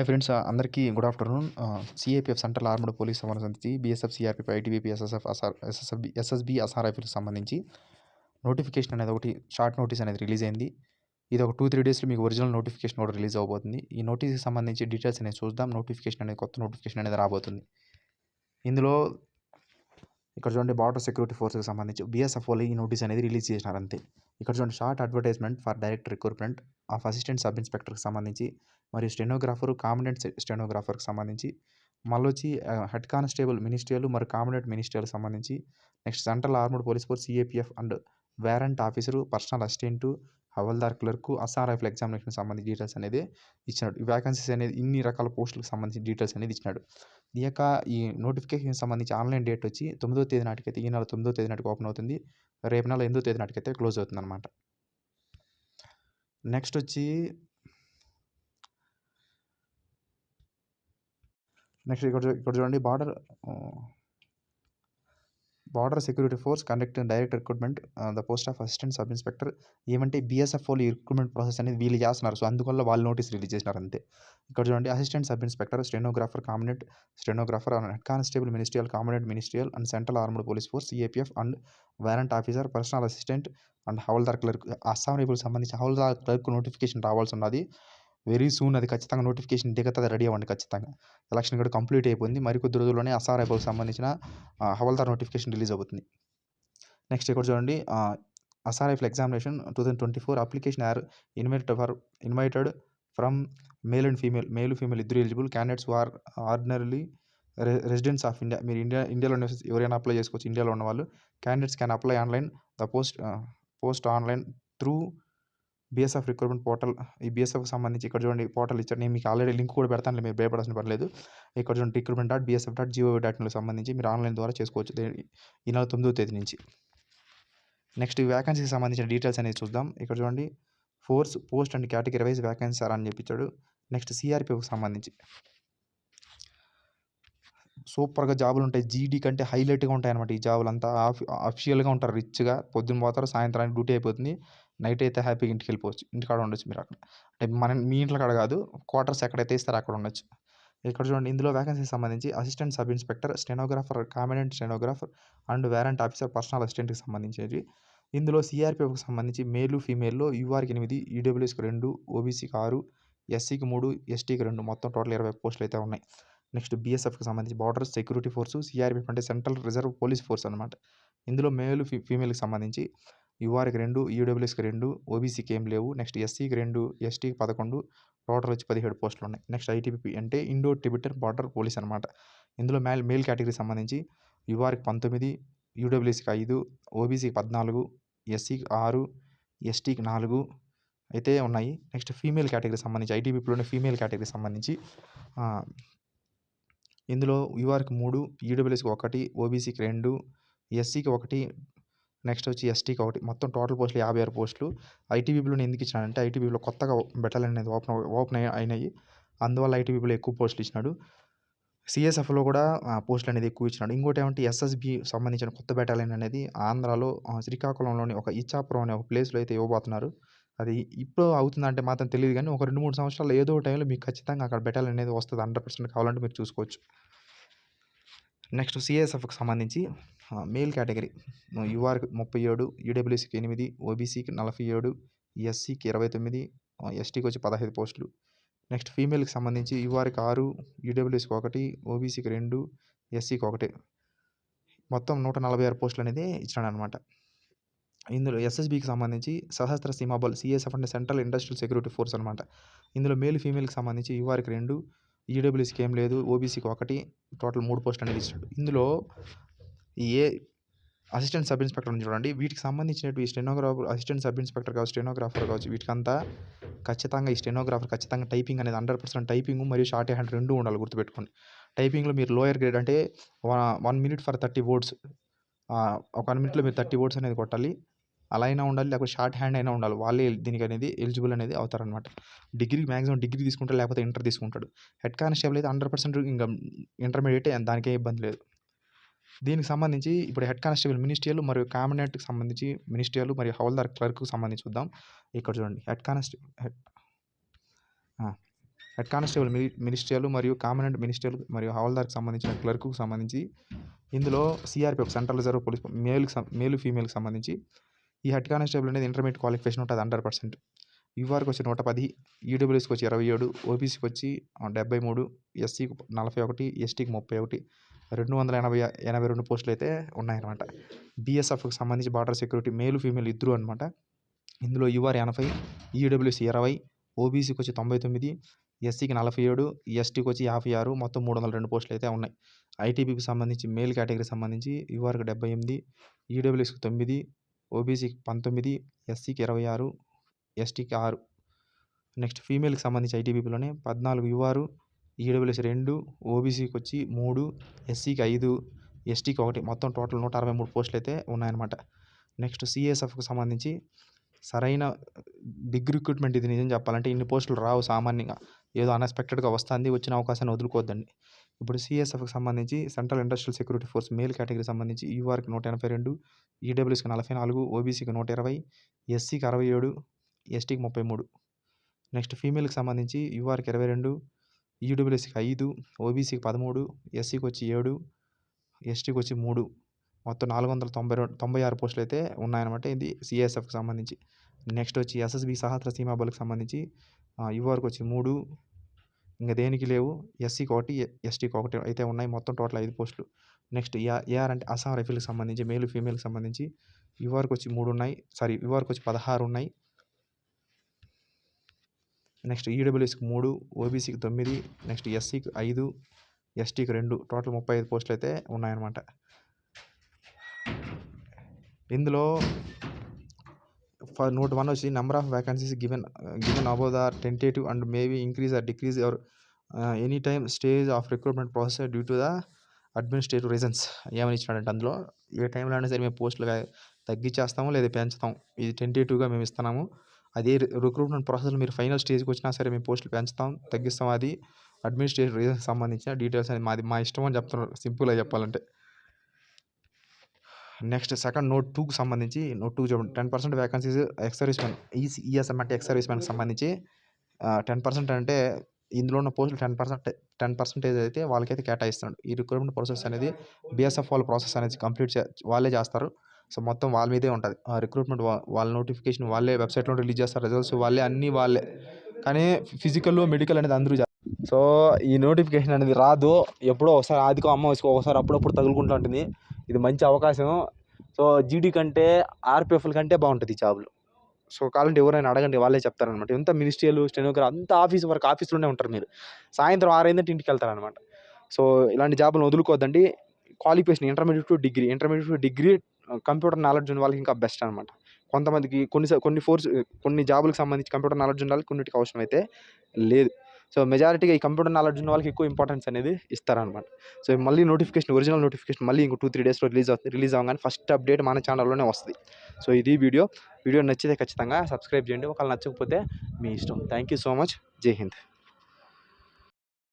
Hi friends అందరికీ good afternoon. CAPF central armed police సంబంధ సంబంధించి బీఎస్ఎఫ్ సిఆర్పీఎఫ్ ఐటీబీపీ ఎస్ఎస్ఎఫ్ అసార్ ఎస్ఎస్ఎఫ్ ఎస్ఎస్బి అసార్ సంబంధించి నోటిఫికేషన్ అనేది ఒకటి షార్ట్ నోటీస్ అనేది రిలీజ్ అయింది. ఇది ఒక టూ త్రీ డేస్లో మీకు ఒరిజినల్ నోటిఫికేషన్ కూడా రిలీజ్ అవబోతుంది. ఈ నోటీస్కి సంబంధించి డీటెయిల్స్ అనేది చూద్దాం. నోటిఫికేషన్ అనేది కొత్త నోటిఫికేషన్ అనేది రాబోతుంది. ఇందులో ఇక్కడ చూడండి బార్డర్ సెక్యూరిటీ ఫోర్స్కి సంబంధించి బీఎస్ఎఫ్ ఈ నోటీస్ అనేది రిలీజ్ చేసినారు అంతే. ఇక్కడ చూడండి short advertisement for direct recruitment of assistant sub ఇన్స్పెక్టర్కి సంబంధించి మరియు స్టెనోగ్రాఫర్ కామిడెంట్ స్టెనోగ్రాఫర్కి సంబంధించి మళ్ళీ వచ్చి హెడ్ కానిస్టేబుల్ మినిస్ట్రియల్ మరియు కామిడెంట్ మినిస్ట్రియల్కి సంబంధించి next central armed police force CAPF and warrant officer personal assistant havildar clerk Assam rifle examination సంబంధించి డీటెయిల్స్ అనేది ఇచ్చినాడు. ఈ వ్యాకెన్సీస్ అనేది ఇన్ని రకాల పోస్టులకు సంబంధించి డీటెయిల్స్ అనేది ఇచ్చినాడు. ఈ యొక్క ఈ నోటిఫికేషన్ సంబంధించి ఆన్లైన్ డేట్ వచ్చి తొమ్మిదో తేదీ నాటికైతే ఈ నెల తొమ్మిదో తేదీ నాటికి ఓపెన్ అవుతుంది. రేపు నెల ఎనిమిదో తేదీ నాటికైతే క్లోజ్ అవుతుంది అనమాట నెక్స్ట్ వచ్చి నెక్స్ట్ ఇక్కడ చూ- ఇక్కడ చూడండి border border security force conduct direct recruitment the post of assistant sub inspector ఏమంటే బీఎస్ఎఫ్ వాళ్ళు రిక్రూట్మెంట్ ప్రాసెస్ అనేది వీళ్ళు చేస్తున్నారు. సో అందువల్ల వాళ్ళు నోటీస్ రిలీజ్ చేసినారు అంతే. ఇక్కడ చూడండి assistant sub inspector stenographer combatant stenographer and head constable ministerial combatant ministerial and central armed police force APF and warrant officer personal assistant and havildar clerk Assam రైఫిల్కి సంబంధించి హౌల్దార్ క్లర్క్ నోటిఫికేషన్ రావాల్సి ఉన్నది. Very soon అది ఖచ్చితంగా notification దిగుతుంది ready అవ్వండి ఖచ్చితంగా. Election కూడా complete అయిపోయింది. మరికొద్ది రోజుల్లోనే అస్సాం రైఫిల్కి సంబంధించిన హవల్దార్ నోటిఫికేషన్ రిలీజ్ అవుతుంది. నెక్స్ట్ ఇక్కడ చూడండి Assam examination two thousand twenty four application are invited for invited from male and female male female ఇద్దరు eligible candidates are ordinary residents of India మీరు ఇండియా ఇండియాలో ఎవరైనా అప్లై చేసుకోవచ్చు ఇండియాలో ఉన్న వాళ్ళు candidates can apply online the post post online through BSF recruitment portal ఈ బిఎస్ఎఫ్కి సంబంధించి ఇక్కడ చూడండి పోర్టల్ ఇచ్చారు. నేను మీకు ఆల్రెడీ లింక్ కూడా పెడతాను మీరు భయపడాల్సిన పర్లేదు ఇక్కడ చూడండి recruitment dot BSF dot G O dot సంబంధించి మీరు ఆన్లైన్ ద్వారా చేసుకోవచ్చు. ఈ నెల తొమ్మిదో తేదీ నుంచి. నెక్స్ట్ వ్యాకెన్సీకి సంబంధించిన డీటెయిల్స్ అనేది చూద్దాం. ఇక్కడ చూడండి force post and category wise vacancy అని చెప్పించాడు నెక్స్ట్ సిఆర్పిఎఫ్కి సంబంధించి. సూపర్గా జాబులు ఉంటాయి. జీడీ కంటే హైలైట్గా ఉంటాయి అనమాట ఈ జాబులు అంతా ఆఫ్ అఫిషియల్గా ఉంటారు రిచ్గా పొద్దున్న పోతారు సాయంత్రానికి డ్యూటీ అయిపోతుంది. నైట్ అయితే హ్యాపీగా ఇంటికి వెళ్ళిపోవచ్చు. ఇంటికాడ ఉండొచ్చు మీరు అక్కడ. అంటే మన మీ ఇంట్లో కాడ కాదు క్వార్టర్స్ ఎక్కడైతే ఇస్తారో అక్కడ ఉండొచ్చు. ఇక్కడ చూడండి ఇందులో వ్యాకెన్సీకి సంబంధించి assistant sub inspector stenographer combatant stenographer and warrant officer personal అసిస్టెంట్కి సంబంధించి ఇందులో సిఆర్పిఎఫ్కి సంబంధించి మేలు ఫీమేల్లో యూఆర్కి ఎనిమిది ఈడబ్ల్యూఎస్కి రెండు ఓబీసీకి ఆరు ఎస్సీకి మూడు ఎస్టీకి రెండు మొత్తం టోటల్ ఇరవై పోస్టులు అయితే ఉన్నాయి. నెక్స్ట్ బీఎస్ఎఫ్కి సంబంధించి బార్డర్ సెక్యూరిటీ ఫోర్సు సిఆర్పిఎఫ్ అంటే సెంట్రల్ రిజర్వ్ పోలీస్ ఫోర్స్ అనమాట ఇందులో మేలు ఫీ ఫీమేల్కి సంబంధించి యూఆర్కి రెండు ఈడబ్ల్యూఎస్కి రెండు ఓబీసీకి ఏం లేవు. నెక్స్ట్ ఎస్సీకి రెండు ఎస్టీకి పదకొండు టోటల్ వచ్చి పదిహేడు పోస్టులు ఉన్నాయి. నెక్స్ట్ ఐటీపీపీ అంటే ఇండో టిబిటన్ బార్డర్ పోలీస్ అనమాట ఇందులో మేల్ మేల్ కేటగిరీకి సంబంధించి యూఆర్కి పంతొమ్మిది యూడబ్ల్యూసీకి ఐదు ఓబీసీకి పద్నాలుగు ఎస్సీకి ఆరు ఎస్టీకి నాలుగు అయితే ఉన్నాయి. నెక్స్ట్ ఫీమేల్ కేటగిరీకి సంబంధించి ఐటీబీపీలోని ఫీమేల్ కేటగిరీకి సంబంధించి ఇందులో యూఆర్కి మూడు ఈడబ్ల్యూఎస్కి ఒకటి ఓబీసీకి రెండు ఎస్సీకి ఒకటి నెక్స్ట్ వచ్చి ఎస్టీకి ఒకటి. మొత్తం టోటల్ పోస్టులు యాభై ఆరు పోస్టులు. ఐటీబీపీలో ఎందుకు ఇచ్చినాడంటే ఐటీబీపీలో కొత్తగా బెటాలియన్ అనేది ఓపెన్ ఓపెన్ అయినాయి. అందువల్ల ఐటీబీపీలో ఎక్కువ పోస్టులు ఇచ్చినాడు. సిఎస్ఎఫ్లో కూడా పోస్టులు అనేది ఎక్కువ ఇచ్చినాడు. ఇంకోటి ఏమంటే ఎస్ఎస్బి సంబంధించిన కొత్త బెటాలియన్ అనేది ఆంధ్రాలో శ్రీకాకుళంలోని ఒక ఇచ్చాపురం అనే ఒక ప్లేస్లో అయితే ఇవ్వబోతున్నారు. అది ఇప్పుడు అవుతుందంటే మాత్రం తెలియదు కానీ ఒక రెండు మూడు సంవత్సరాలు ఏదో ఒక టైంలో మీకు ఖచ్చితంగా అక్కడ బెటాలియన్ అనేది వస్తుంది. హండ్రెడ్ పర్సెంట్ కావాలంటే మీరు చూసుకోవచ్చు. నెక్స్ట్ సిఎస్ఎఫ్కి సంబంధించి మేల్ కేటగిరీ. యూఆర్కి ముప్పై ఏడు ఈడబ్ల్యూసీకి ఎనిమిది ఓబీసీకి నలభై ఏడు ఎస్సీకి ఇరవై తొమ్మిది ఎస్టీకి వచ్చి పదహైదు పోస్టులు. నెక్స్ట్ ఫీమేల్కి సంబంధించి యూఆర్కి ఆరు ఈడబ్ల్యూసీకి ఒకటి ఓబీసీకి రెండు ఎస్సీకి ఒకటి. మొత్తం నూట నలభై ఆరు పోస్టులు అనేది ఇచ్చినాడు అనమాట ఇందులో ఎస్ఎస్బికి సంబంధించి సహస్ర సీమాబల్ సిఎస్ఎఫ్ అంటే సెంట్రల్ ఇండస్ట్రియల్ సెక్యూరిటీ ఫోర్స్ అనమాట. ఇందులో మేల్ ఫీమేల్కి సంబంధించి యూఆర్కి రెండు ఈడబ్ల్యూసీకి ఏం లేదు ఓబీసీకి ఒకటి టోటల్ మూడు పోస్టులు అనేది ఇచ్చాడు ఇందులో ఏ అసిస్టెంట్ సబ్ ఇన్స్పెక్టర్ ఉంది చూడండి. వీటికి సంబంధించినటువంటి స్టెనోగ్రాఫర్ అసిస్టెంట్ సబ్ ఇన్స్పెక్టర్ కావచ్చు స్టెనోగ్రాఫర్ కావచ్చు వీటికంతా ఖచ్చితంగా ఈ స్టెనోగ్రాఫర్ ఖచ్చితంగా టైపింగ్ అనేది హండ్రెడ్ పర్సెంట్ టైపింగ్ మరియు షార్ట్ హ్యాండ్ రెండు ఉండాలి గుర్తుపెట్టుకోండి. టైపింగ్లో మీరు లోయర్ గ్రేడ్ అంటే one minute for thirty words. ఒక వన్ మినిట్లో మీరు థర్టీ వర్డ్స్ అనేది కొట్టాలి. అలా అయినా ఉండాలి లేకపోతే షార్ట్ హ్యాండ్ అయినా ఉండాలి. వాళ్ళే దీనికి అనేది ఎలిజిబుల్ అనేది అవుతారనమాట డిగ్రీ మ్యాక్సిమం డిగ్రీ తీసుకుంటాడు లేకపోతే ఇంటర్ తీసుకుంటాడు. హెడ్ కానిస్టేబుల్ అయితే హండ్రెడ్ పర్సెంట్ ఇంకా ఇంటర్మీడియట్ దానికే ఇబ్బంది లేదు. దీనికి సంబంధించి ఇప్పుడు హెడ్ కానిస్టేబుల్ మినిస్ట్రియల్ మరియు క్యాబినెట్కి సంబంధించి మినిస్ట్రియల్ మరియు హౌల్దార్ క్లర్క్కు సంబంధించి చూద్దాం. ఇక్కడ చూడండి. Head constable head head constable మిలి మినిస్ట్రియల్ మరియు కామనెంట్ మినిస్ట్రియల్ మరియు హవాల్దార్కి సంబంధించిన క్లర్క్కు సంబంధించి ఇందులో సిఆర్పిఎఫ్ సెంట్రల్ రిజర్వ్ పోలీస్ మేల్కి మేలు ఫీమేల్కి సంబంధించి ఈ హెడ్ కానిస్టేబుల్ అనేది ఇంటర్మీడియట్ క్వాలిఫికేషన్ ఉంటుంది హండ్రెడ్ పర్సెంట్. యూఆర్కి వచ్చి నూట పది ఈడబ్ల్యూఎస్కి వచ్చి ఇరవై ఏడు ఓబీసీకి వచ్చి డెబ్బై మూడు ఎస్సీకి నలభై ఒకటి ఎస్టీకి ముప్పై ఒకటి రెండు వందల ఎనభై ఎనభై రెండు పోస్టులు అయితే ఉన్నాయన్నమాట. బీఎస్ఎఫ్కి సంబంధించి బార్డర్ సెక్యూరిటీ మేలు ఫీమేల్ ఇద్దరు అనమాట ఇందులో యూఆర్ ఎనభై ఈడబ్ల్యూసీ ఇరవై ఓబీసీకి వచ్చి తొంభై తొమ్మిది ఎస్సీకి నలభై ఏడు ఎస్టీకి వచ్చి యాభై ఆరు మొత్తం మూడు వందల రెండు పోస్టులు అయితే ఉన్నాయి. ఐటీబీకి సంబంధించి మేల్ కేటగిరీ సంబంధించి యూఆర్కి డెబ్బై ఎనిమిది ఈడబ్ల్యూఎస్కి తొమ్మిది ఓబీసీకి పంతొమ్మిది ఎస్సీకి ఇరవై ఆరు ఎస్టీకి ఆరు. నెక్స్ట్ ఫీమేల్కి సంబంధించి ఐటీబీపీలోనే పద్నాలుగు యూఆర్ ఈడబ్ల్యూఎస్ రెండు ఓబీసీకి వచ్చి మూడు ఎస్సీకి ఐదు ఎస్టీకి ఒకటి. మొత్తం టోటల్ నూట అరవై మూడు పోస్టులు అయితే ఉన్నాయన్నమాట. నెక్స్ట్ సిఎస్ఎఫ్కి సంబంధించి సరైన బిగ్ రిక్రూట్మెంట్ ఇది నిజం చెప్పాలంటే ఇన్ని పోస్టులు రావు సామాన్యంగా. ఏదో అన్ఎక్స్పెక్టెడ్గా వస్తుంది వచ్చిన అవకాశాన్ని వదులుకోవద్దండి. ఇప్పుడు సిఎస్ఎఫ్కి సంబంధించి central industrial security force male category సంబంధించి యూఆర్కి నూట ఎనభై రెండు ఈడబ్ల్యూఎస్కి నలభై నాలుగు ఓబీసీకి నూట ఇరవై ఎస్సీకి అరవై ఏడు ఎస్టీకి ముప్పై మూడు. నెక్స్ట్ ఫీమేల్కి సంబంధించి యూఆర్కి ఇరవై రెండు ఈడబ్ల్యూఎస్కి ఐదు ఓబీసీకి పదమూడు ఎస్సీకి వచ్చి ఏడు ఎస్టీకి వచ్చి మూడు. మొత్తం నాలుగు వందల తొంభై రెండు తొంభై ఆరు పోస్టులు అయితే ఉన్నాయన్నమాట. ఇది సిఎస్ఎఫ్కి సంబంధించి. నెక్స్ట్ వచ్చి ఎస్ఎస్బి సహస్ర సీమా బలకి సంబంధించి యూఆర్కి వచ్చి మూడు. ఇంకా దేనికి లేవు? ఎస్సీకి ఒకటి ఎస్టీకి ఒకటి అయితే ఉన్నాయి. మొత్తం టోటల్ ఐదు పోస్టులు. నెక్స్ట్ ఏఆర్ అంటే అస్సాం రైఫిల్కి సంబంధించి మేలు ఫీమేల్కి సంబంధించి యూఆర్కి వచ్చి మూడు ఉన్నాయి. సారీ యూఆర్కి వచ్చి పదహారు ఉన్నాయి. నెక్స్ట్ ఈడబ్ల్యూఎస్కి మూడు ఓబీసీకి తొమ్మిది నెక్స్ట్ ఎస్సీకి ఐదు ఎస్టీకి రెండు టోటల్ ముప్పై ఐదు పోస్టులు అయితే ఉన్నాయన్నమాట. ఇందులో ఫర్ నోట్ వన్ వచ్చి number of vacancies given given above the tentative and may be increase or decrease our any time stage of recruitment process due to the administrative reasons ఏమని ఇచ్చినాడంటే అందులో ఏ టైంలో అయినా సరే మేము పోస్టులు తగ్గించేస్తాము లేదా పెంచుతాం ఇది టెంటేటివ్గా మేము ఇస్తున్నాము. అదే రిక్రూట్మెంట్ ప్రాసెస్లో మీరు ఫైనల్ స్టేజ్కి వచ్చినా సరే మేము పోస్టులు పెంచుతాం తగ్గిస్తాం. అది అడ్మినిస్ట్రేటివ్ రీజన్కి సంబంధించిన డీటెయిల్స్ అనేది మాది మా ఇష్టం అని చెప్తున్నారు. సింపుల్గా చెప్పాలంటే. నెక్స్ట్ సెకండ్ నోట్ టూకి సంబంధించి నోట్ టూ చెప్పండి ten percent vacancies ex service man ESM అంటే ఎక్స్ సర్వీస్ మ్యాన్కి సంబంధించి టెన్ పర్సెంట్ అంటే ఇందులో ఉన్న పోస్టులు టెన్ పర్సెంట్ టెన్ పర్సెంటేజ్ అయితే వాళ్ళకైతే కేటాయిస్తున్నాడు ఈ రిక్రూట్మెంట్ ప్రాసెస్ అనేది బీఎస్ఎఫ్ వాళ్ళ ప్రాసెస్ అనేది కంప్లీట్ చే వాళ్ళే చేస్తారు. సో మొత్తం వాళ్ళ మీదే ఉంటుంది. ఆ రిక్రూట్మెంట్ వాళ్ళ నోటిఫికేషన్ వాళ్ళే వెబ్సైట్లో రిలీజ్ చేస్తారు రిజల్ట్స్ వాళ్ళే అన్నీ వాళ్ళే. కానీ ఫిజికల్ మెడికల్ అనేది అందరూ సో ఈ నోటిఫికేషన్ అనేది రాదు. ఎప్పుడో ఒకసారి ఆదికో అమ్మ వచ్చి ఒకసారి అప్పుడప్పుడు తగులుకుంటూ ఉంటుంది. ఇది మంచి అవకాశం. సో జీడీ కంటే ఆర్పిఎఫ్ల కంటే బాగుంటుంది ఈ జాబ్లు. సో కావాలంటే ఎవరైనా అడగండి వాళ్ళే చెప్తారనమాట ఎంత మినిస్ట్రియల్ స్టెనోగ్రా అంత ఆఫీస్ వరకు ఆఫీస్లోనే ఉంటారు మీరు. సాయంత్రం ఆరైందంటే ఇంటికి వెళ్తారనమాట సో ఇలాంటి జాబులను వదులుకోవద్దండి. Qualification intermediate to degree intermediate to degree computer knowledge ఉన్న వాళ్ళకి ఇంకా బెస్ట్ అనమాట కొంతమందికి కొన్ని కొన్ని ఫోర్స్ కొన్ని జాబులకు సంబంధించి కంప్యూటర్ నాలెడ్జ్ ఉండాలి కొన్నిటికి అవసరం అయితే లేదు. సో మెజారిటీగా ఈ కంప్యూటర్ నాలెడ్జ్ ఉన్న వాళ్ళకి ఎక్కువ ఇంపార్టెన్స్ అనేది ఇస్తారనమాట సో మళ్ళీ నోటిఫికేషన్ ఒరిజినల్ నోటిఫికేషన్ మళ్ళీ ఇంకో టూ త్రీ డేస్లో రిలీజ్ అవుతుంది రిలీజ్ అవ్వగానే ఫస్ట్ అప్డేట్ మన ఛానల్లోనే వస్తుంది. సో ఇది వీడియో. వీడియో నచ్చితే ఖచ్చితంగా సబ్స్క్రైబ్ చేయండి. ఒకవేళ నచ్చకపోతే మీ ఇష్టం. Thank you so much. Jai Hind.